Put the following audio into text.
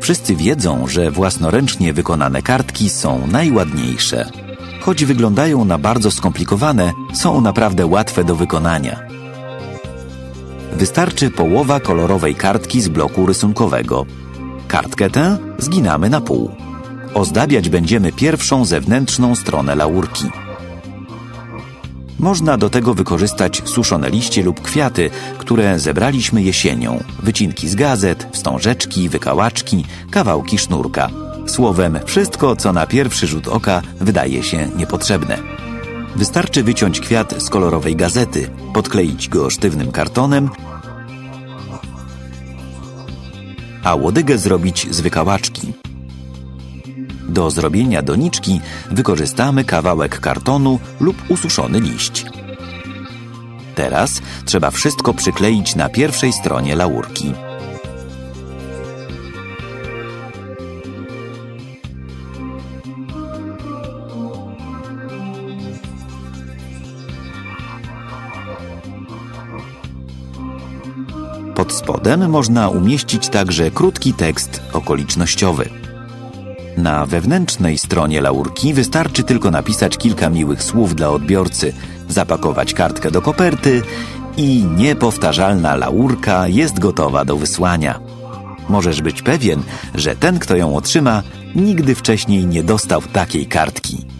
Wszyscy wiedzą, że własnoręcznie wykonane kartki są najładniejsze. Choć wyglądają na bardzo skomplikowane, są naprawdę łatwe do wykonania. Wystarczy połowa kolorowej kartki z bloku rysunkowego. Kartkę tę zginamy na pół. Ozdabiać będziemy pierwszą zewnętrzną stronę laurki. Można do tego wykorzystać suszone liście lub kwiaty, które zebraliśmy jesienią, wycinki z gazet, wstążeczki, wykałaczki, kawałki sznurka. Słowem, wszystko, co na pierwszy rzut oka wydaje się niepotrzebne. Wystarczy wyciąć kwiat z kolorowej gazety, podkleić go sztywnym kartonem, a łodygę zrobić z wykałaczki. Do zrobienia doniczki wykorzystamy kawałek kartonu lub ususzony liść. Teraz trzeba wszystko przykleić na pierwszej stronie laurki. Pod spodem można umieścić także krótki tekst okolicznościowy. Na wewnętrznej stronie laurki wystarczy tylko napisać kilka miłych słów dla odbiorcy, zapakować kartkę do koperty i niepowtarzalna laurka jest gotowa do wysłania. Możesz być pewien, że ten, kto ją otrzyma, nigdy wcześniej nie dostał takiej kartki.